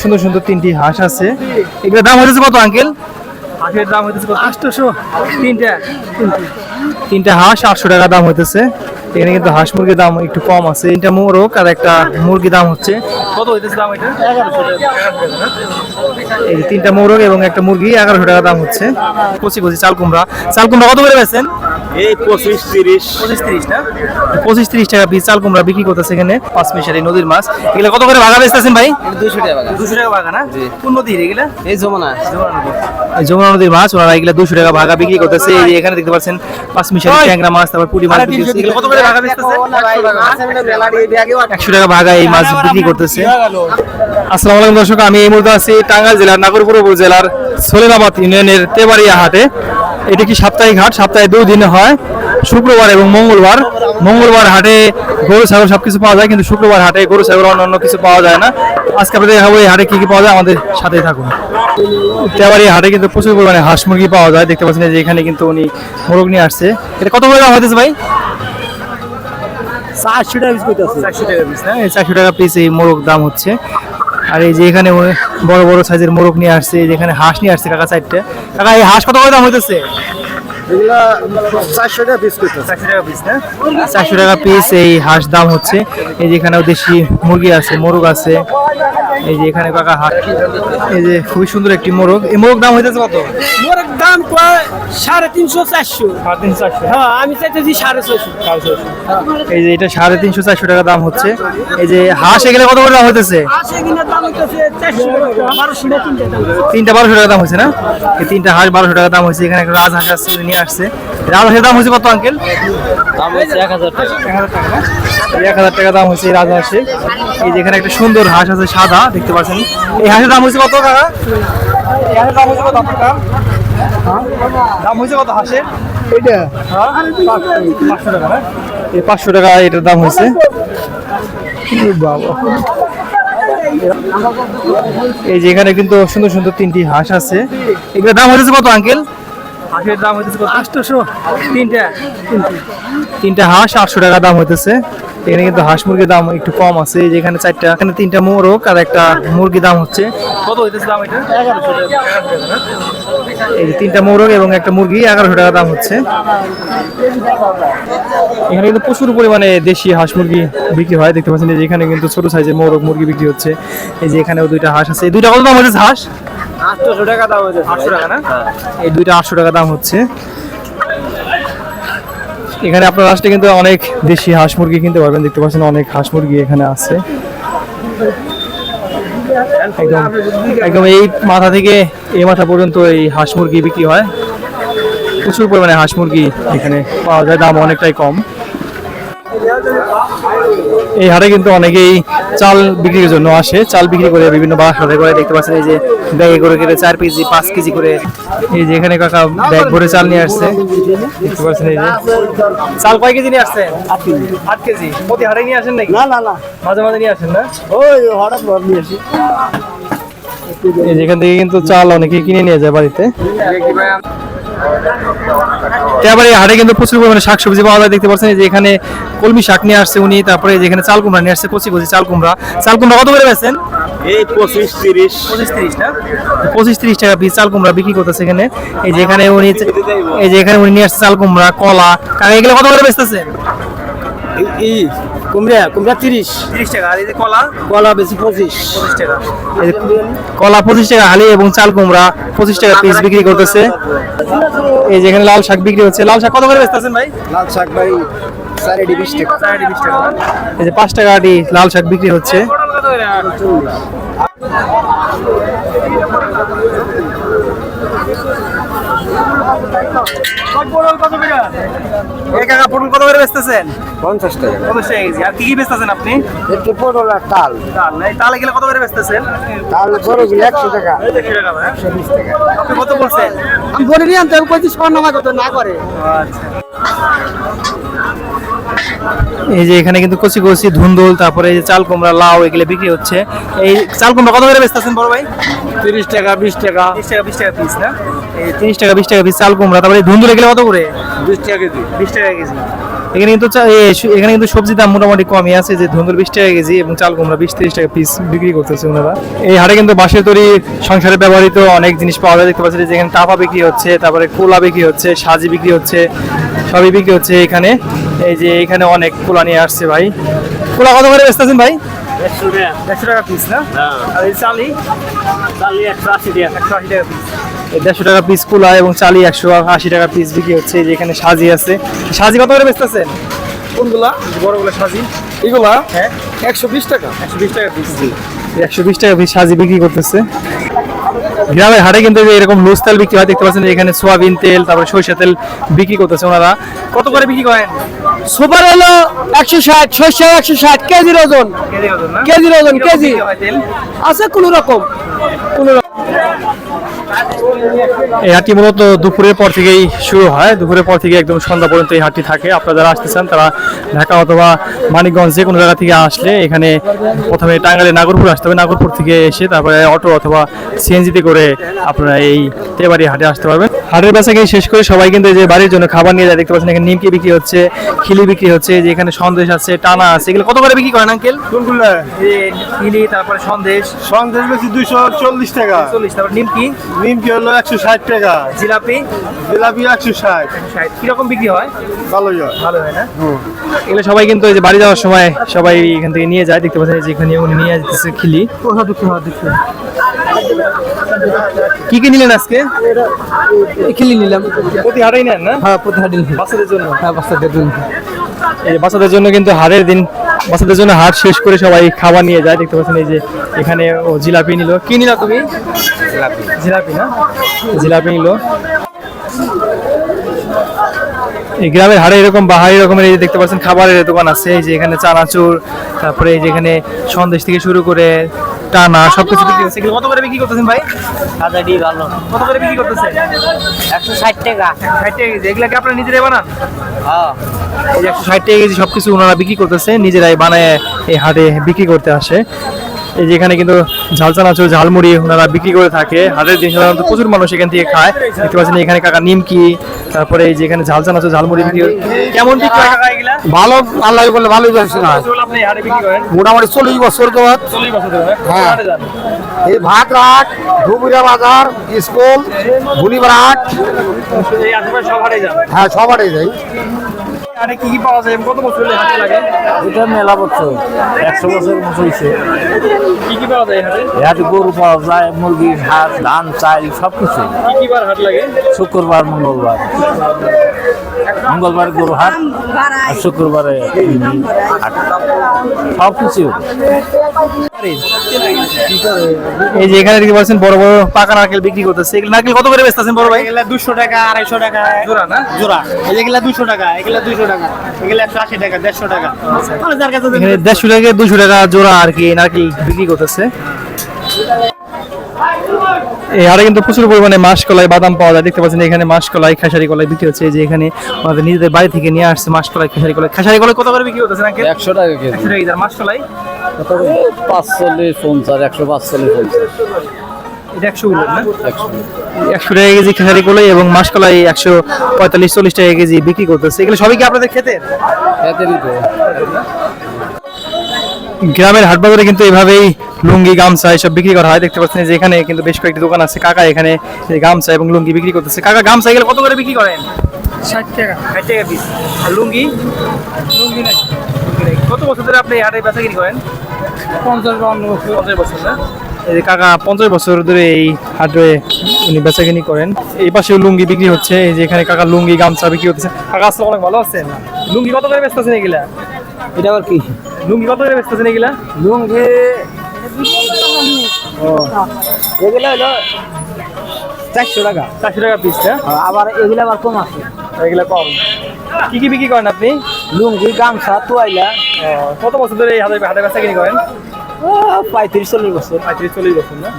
সুন্দর সুন্দর তিনটি হাঁস আছে। এগুলোর দাম হয়েছে কত আঙ্কেল? হাঁসের দাম হইতেছে কত? আটশো তিনটা। তিনটা। হাঁস আটশো টাকা দাম হইতেছে। এখানে কিন্তু হাঁস মুরগির দাম একটু কম আছে। এটা মোরগ আর একটা মুরগি দাম হচ্ছে কত হইতেছে দাম এটা? এই যে তিনটা মোরগ এবং একটা মুরগি এগারোশো টাকা দাম হচ্ছে। কচি কচি চাল কুমড়া। চাল কুমড়া কত করে বেছেন এই পঁচিশ তিরিশ। পঁচিশ তিরিশ না? পঁচিশ তিরিশ টাকা পিস চাল কুমড়া বিক্রি করতেছে এখানে পাঁচ মিশালি নদীর মাছ। এগুলো কত করে ভাগা বেচতেছেন ভাই? দুশো টাকা দুশো টাকা ভাগা না? কোন নদীর এগুলা? এই এই যমুনা নদীর মাছ ওনারা এগুলা দুশো টাকা ভাগা বিক্রি করতেছে। এই এখানে দেখতে পাচ্ছেন পাঁচ মিশালি ট্যাংরা মাছ তারপর পুরি মাছ এগুলো কত করে ভাগা বেচতেছে? একশো টাকা। ভাগা এই মাছ বিক্রি করতেছে। আসসালামু আলাইকুম দর্শক আমি এই মুহূর্তে আছি টাঙ্গাইল জেলার নাগরপুর উপজেলার সোলেনাবাদ ইউনিয়নের তেবাড়িয়া হাটে। এটি কি সাপ্তাহিক হাট? সপ্তাহে দুই দিনে হয় শুক্রবার এবং মঙ্গলবার। মঙ্গলবার হাটে গরু ছাগল সবকিছু পাওয়া যায় কিন্তু শুক্রবার হাটে গরু ছাগল অন্যান্য কিছু পাওয়া যায় না। আজকে আপনাদের দেখাবো এই হাটে কি কি পাওয়া যায় আমাদের সাথেই থাকুন। তেবাড়ি হাটে কিন্তু প্রচুর পরিমাণে হাঁস মুরগি পাওয়া যায় দেখতে পাচ্ছেন যে এখানে কিন্তু উনি মোরগ নিয়ে আসছে। এটা কত করে দাম হইতেছে ভাই? চারশো টাকা পিস করতেছে চারশো টাকা পিস চারশো টাকা পিস এই মোরগ দাম হচ্ছে। আর এই যে এখানে বড় বড় সাইজের মোরগ নিয়ে আসছে যেখানে হাঁস নিয়ে আসছে কাকা চারটে কাকা, এই হাঁস কত করে দাম হইতেছে? এগুলা চারশো টাকা পিস করতেছে চারশো টাকা পিস না? চারশো টাকা পিস এই হাঁস দাম হচ্ছে। এই যে এখানেও দেশি মুরগি আছে মোরগ আছে। এই যে এখানে কাকা হাঁস। এই যে খুবই সুন্দর একটি মোরগ। এই মোরগ দাম হইতেছে কত? মোর দাম কয়? সাড়ে তিনশো চারশো। হ্যাঁ আমি চাইতেছি সাড়ে ছশো এই যে এটা সাড়ে তিনশো চারশো টাকা দাম হচ্ছে। এই যে হাঁস এগুলো কত করে দাম হইতেছে? তিনটে বারোশো টাকা দাম হয়েছে না? এই তিনটা হাঁস বারোশো টাকা দাম হয়েছে এখানে একটা রাজ হাঁস আসছে নিয়ে আসছে। রাজহাঁসের দাম হয়েছে কত আঙ্কেল? দাম হচ্ছে এক হাজার টাকা। এক হাজার টাকা দাম হয়েছে এই রাজহাঁসের। এই যে এখানে একটা সুন্দর হাঁস আছে সাদা দেখতে পাচ্ছেন? এই হাঁসের দাম হয়েছে কত এই হাঁসের দাম হয়েছে কত আপনার দাম হ্যাঁ? হয়েছে কত হাঁসের? এটা হ্যাঁ? পাঁচশো টাকা এই পাঁচশো টাকা এটার দাম হয়েছে। বাবা এই যে এখানে কিন্তু সুন্দর সুন্দর তিনটি হাঁস আছে। এগুলোর দাম হয়েছে কত আঙ্কেল? হাঁসের দাম হইতেছে আটশোশো তিনটা? তিনটা। হাঁস আটশো টাকা দাম হইতেছে। এখানে কিন্তু হাঁস মুরগির দাম একটু কম আছে। এই যে এখানে চারটা এখানে তিনটা মোরগ আর একটা মুরগি দাম হচ্ছে। কত হইতেছে দাম এটা? এই যে তিনটা মোরগ এবং একটা মুরগি এগারোশো টাকা দাম হচ্ছে। এখানে কিন্তু প্রচুর পরিমাণে দেশি হাঁস মুরগি বিক্রি হয়। দেখতে পাচ্ছেন যে এখানে কিন্তু ছোট সাইজের মোরগ মুরগি বিক্রি হচ্ছে। এই যে এখানেও দুইটা হাঁস আছে। দুইটা কত দাম হচ্ছে হাঁস? আটশোশো টাকা দাম হইতেছে। আটশো টাকা না? এই দুইটা আটশো টাকা দাম হচ্ছে। এখানে আপনার আসলে কিন্তু অনেক দেশি হাঁস মুরগি কিনতে পারবেন। দেখতে পাচ্ছেন অনেক হাঁস মুরগি এখানে আছে। একদম একদম এই মাথা থেকে এই মাথা পর্যন্ত এই হাঁস মুরগি বিক্রি হয়। প্রচুর পরিমাণে হাঁস মুরগি এখানে পাওয়া যায়। দাম অনেকটাই কম। এই হাটে কিন্তু অনেকেই চাল বিক্রির জন্য আসে। চাল বিক্রি করে বিভিন্ন বাসাতে করে দেখতে পাচ্ছেন এই যে ব্যাগে করে করে চার কেজি পাঁচ কেজি করে এই যে এখানে কাকা ব্যাগ ভরে চাল নিয়ে আসছে। দেখতে পাচ্ছেন এই যে। চাল কয় কেজি নিয়ে আসছেন আট কেজি। প্রতি হাটে নিয়ে আসেন নাকি? না না না। মাঝে মাঝে নিয়ে আসেন না? ওই হঠাৎ নিয়ে আসি। এই যে এখান থেকে কিন্তু চাল অনেকে কিনে নিয়ে যায় বাড়িতে। তারপরে হাটে কিন্তু প্রচুর পরিমাণে শাকসবজি পাওয়া যায় দেখতে পাচ্ছেন যে এখানে কলমি শাক নিয়ে আসছে উনি তারপরে যেখানে চাল কুমড়া নিয়ে আসছে কচি কচি চাল কুমড়া। চাল কুমড়া কত করে বেছেন এই পঁচিশ তিরিশ। পঁচিশ তিরিশ টাকা পিস চাল কুমড়া বিক্রি করতেছে এখানে। এই যে এখানে উনি এই যে এখানে উনি নিয়ে আসছে চাল কুমড়া কলা। এগুলো কত করে বেচতেছেন? কুমড়া কুমড়া তিরিশ। তিরিশ টাকা আর এই যে কলা? কলা বেশি পঁচিশ। পঁচিশ টাকা। কলা পঁচিশ টাকা হালি এবং চাল কুমড়া পঁচিশ টাকা পিস বিক্রি করতেছে। এই যে এখানে লাল শাক বিক্রি হচ্ছে। লাল শাক কত করে বেচতেছেন ভাই? লাল শাক ভাই সাড়ে বিশ টাকা। এই যে পাঁচ টাকা আটি লাল শাক বিক্রি হচ্ছে। কাকা পটল কত করে বেচতেছেন? পঞ্চাশ টাকা। পঞ্চাশ টাকা আর কি কি বেচতেছেন আপনি? একটু পটল আর তাল। তাল এই তালে গেলে কত করে বেচতেছেন? তাল বড়গুলো একশো টাকা। একশো টাকা। না? আপনি কত বলছেন? আমি বলে নিয়ে আনতে কইছি স্বর্ণমা কত না করে। আচ্ছা। এই যে এখানে কিন্তু কচি কচি ধুন্দুল তারপরে এই যে চাল কুমড়া লাউ এগুলো বিক্রি হচ্ছে। এই চাল কুমড়া কত করে বেচতেছেন বড় ভাই? তিরিশ টাকা বিশ টাকা। তিরিশ টাকা বিশ টাকা পিস না? এই তিরিশ টাকা বিশ টাকা পিস চাল কুমড়া তারপরে ধুন্দুল এগুলো কত করে? বিশ টাকা কেজি। বিশ টাকা কেজি। এখানে কিন্তু এখানে কিন্তু সবজির দাম মোটামুটি কমই আছে যে ধুন্দুল বিশ টাকা কেজি এবং চাল কুমড়া বিশ তিরিশ টাকা পিস বিক্রি করতেছে ওনারা। এই হাটে কিন্তু বাঁশের তৈরি সংসারে ব্যবহৃত অনেক জিনিস পাওয়া যায়। দেখতে পাচ্ছি যে এখানে টাপা বিক্রি হচ্ছে তারপরে কোলা বিক্রি হচ্ছে সাজি বিক্রি হচ্ছে সবই বিক্রি হচ্ছে এখানে। এই যে এখানে অনেক কোলা নিয়ে আসছে ভাই। কোলা কত করে বেচতেছেন ভাই? একশো টাকা। পিস না? আর এই চালি? একশো আশি টাকা। পিস দেড়শো টাকা পিস কুলা এবং চালি একশো আশি টাকা পিস বিক্রি হচ্ছে। যে এখানে সাজি আছে। সাজি কত করে বেচতেছেন? কোনগুলা? বড়গুলো সাজি। এগুলা হ্যাঁ। একশো বিশ টাকা। একশো বিশ টাকা পিস একশো বিশ টাকা পিস সাজি বিক্রি করতেছে। গ্রামের হাটে কিন্তু এরকম লুজ তেল বিক্রি হয় দেখতে পাচ্ছেন এখানে সোয়াবিন তেল তারপরে সরিষা তেল বিক্রি করতেছে ওনারা। কত করে বিক্রি করেন? সুপার হলো একশো ষাট সরিষা একশো ষাট কেজির ওজন। কেজির ওজন কেজি। আছে কোন রকম। কোন রকম। এই হাটটি মূলত দুপুরের পর থেকেই শুরু হয়। দুপুরের পর থেকে একদম সন্ধ্যা পর্যন্ত এই হাটটি থাকে। আপনারা যারা আসতে চান তারা ঢাকা অথবা মানিকগঞ্জ যে কোনো জায়গা থেকে আসলে এখানে প্রথমে টাঙ্গালে নাগরপুর আসতে হবে। নাগরপুর থেকে এসে তারপরে অটো অথবা সিএনজিতে করে আপনারা এই তেবাড়ি হাটে আসতে পারবেন। হাটের বেচা কিনে শেষ করে সবাই কিন্তু এই যে বাড়ির জন্য খাবার নিয়ে যায় দেখতে পাচ্ছেন এখানে নিমকি বিক্রি হচ্ছে খিলি বিক্রি হচ্ছে যে এখানে সন্দেশ আছে টানা আছে এগুলো কত করে বিক্রি করেন আঙ্কেল কোনগুলো? খিলি তারপরে সন্দেশ। সন্দেশ বেশি দুইশো চল্লিশ টাকা। চল্লিশ তারপর নিমকি? নিমকি হলো একশো ষাট টাকা। জিলাপি? জিলাপি একশো ষাট। ষাট। কীরকম বিক্রি হয়? ভালোই হয়। ভালো হয় না? এগুলো সবাই কিন্তু এই যে বাড়ি যাওয়ার সময় সবাই এখান থেকে নিয়ে যায় দেখতে পাচ্ছেন যে এখানে উনি নিয়ে যেতেছে খিলি। কি কি নিলেন আজকে? কিলি নিলাম। প্রতি হাটেই নেন না? হ্যাঁ প্রতি হাট বাচ্চাদের জন্য? হ্যাঁ বাচ্চাদের জন্য। এই বাচ্চাদের জন্য কিন্তু হাটের দিন বাচ্চাদের জন্য হাট শেষ করে সবাই খাবার নিয়ে যায়। দেখতে পাচ্ছেন এই যে এখানে ও জিলাপি নিল। কি নিল তুমি? জিলাপি। জিলাপি না? জিলাপি নিল। এই গ্রামের হাড়ে এরকম বাহারি রকমের এই যে দেখতে পাচ্ছেন খাবারের দোকান আছে। এই যে এখানে চানাচুর তারপরে এই যে এখানে সন্দেশ থেকে শুরু করে টানা সবকিছু বিক্রি হচ্ছে। কত করে বিক্রি করতেছেন ভাই? সাদাটি ভালো। কত করে বিক্রি করতেছেন একশো ষাট টাকা। ষাট টাকা কেজি। এগুলা কি আপনারা নিজেরাই বানান? হ্যাঁ। এই একশো ষাট টাকা কেজি সবকিছু ওনারা বিক্রি করতেছে নিজেরাই বানায় এই হাটে বিক্রি করতে আসে। এই যে এখানে কিন্তু ঝাল চানাচুর ঝালমুড়ি ওনারা বিক্রি করে থাকে। হাটের দিন সাধারণত প্রচুর মানুষ এখান থেকে খায়। দেখতে পাচ্ছেন এখানে কাকা নিমকি তারপরে এই যে এখানে ঝাল আছে ঝালমুড়ি বিক্রি করে- কেমন ঠিক হয় কাকা এগুলা? ভালো আল্লাহ বলে ভালোই যাচ্ছে না। আপনি আরে বিক্রি করেন? মোটামুটি চল্লিশ বছর তো চল্লিশ বছর হ্যাঁ। এই ভাত রাট ধুবুরা বাজার স্কুল ভুলিবাট এই আশেপাশে সব হাটে যান? হ্যাঁ সব সবারই যাই। কি কি পাওয়া যায়? কত বছর হাটে লাগে? এটা মেলা বছর। একশো বছর মতো হয়েছে কি কি পাওয়া যায় হাটে? গরু পাওয়া যায় মুরগির হাট ধান চাল সব কিছু কি কি বার হাট লাগে? শুক্রবার মঙ্গলবার। মঙ্গলবার গরু হাট আর শুক্রবারে হাট। সব কিছু এই যে এখানে দেখতে পাচ্ছেন বড় বড় পাকা নারকেল বিক্রি করতেছে। এগুলো নারকেল কত করে বেচতেছেন বড় ভাই? এগুলা দুশো টাকা আড়াইশো টাকা। জোড়া না? জোড়া। এগুলা দুশো টাকা এগুলা দুশো টাকা। এগুলা একশো আশি টাকা দেড়শো টাকা। মানে যার কাছে এখানে দেড়শো টাকা দুশো টাকা জোড়া আর কি নারকেল বিক্রি করতেছে। এই হাটে কিন্তু প্রচুর পরিমাণে মাসকলাই বাদাম পাওয়া যায়। দেখতে পাচ্ছেন এখানে মাসকলাই খেসারি কলাই বিক্রি হচ্ছে। যে এখানে আমাদের নিজেদের বাড়ি থেকে নিয়ে আসছে মাসকলাই খেসারি কলাই খেসারি কলাই কত করে বিক্রি করতেছে নাকি? একশো টাকা কেজি। একশো টাকা কেজি। আর মাসকলাই? পাঁচচল্লিশ পঞ্চাশ একশো পাঁচচল্লিশ পঞ্চাশ এটা একশো গুলো না? একশো। একশো টাকা কেজি খেসারি কলাই এবং মাসকলাই একশো পঁয়তাল্লিশ চল্লিশ টাকা কেজি বিক্রি করতেছে। এগুলো সবই কি আপনাদের খেতে এদেরই তো। গ্রামের হাট বাজারে কিন্তু এভাবেই লুঙ্গি গামছা এসব বিক্রি করা হয়। দেখতে পাচ্ছেন যে এখানে কিন্তু বেশ কয়েকটি দোকান আছে। কাকা এখানে গামছা এবং লুঙ্গি বিক্রি করতেছে। কাকা গামছা এগুলো কত করে বিক্রি করেন? ষাট টাকা। ষাট টাকা পিস আর লুঙ্গি? লুঙ্গি নাই। কত বছর ধরে আপনি এই হাটে বেচা কিনি করেন? পঞ্চাশ বান্ন বছর। পঞ্চাশ বছর না? এই কাকা পঞ্চাশ বছর ধরে এই হাটে উনি বেচা কিনি করেন। এই পাশে লুঙ্গি বিক্রি হচ্ছে। এই যে এখানে কাকা লুঙ্গি গামছা বিক্রি হচ্ছে কাকা আসলে অনেক ভালো আছেন? লুঙ্গি কত করে বেচতেছেন এগুলা? এটা আবার কি? লুঙ্গি কত করে বেচতেছেন এগুলা? লুঙ্গি এগুলো হলো চারশো টাকা। চারশো টাকা পিস আবার এগুলো আবার কম আছে। এগুলা কম। কি কি বিক্রি করেন আপনি? লুঙ্গি গামছা তোয়াইলা। কত বছর ধরে এই হাতে হাতে বেচা কিনি করেন? পঁয়ত্রিশ চল্লিশ বছর। পঁয়ত্রিশ চল্লিশ বছর না?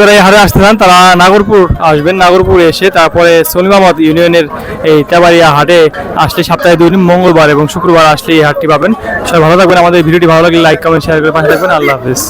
যারা এই হারে আসতে চান, তারা নাগরপুর আসবেন। নাগরপুর এসে তারপরে সলিমাবাদ ইউনিয়নের এই তেবাড়িয়া হাটে আসলে সপ্তাহে দুই দিন, মঙ্গলবার এবং শুক্রবার আসলে এই হাটটি পাবেন। সবাই ভালো থাকবেন। আমাদের ভিডিওটি ভালো লাগলে লাইক কমেন্ট শেয়ার করে পাশে থাকবেন। আল্লাহ হাফিজ।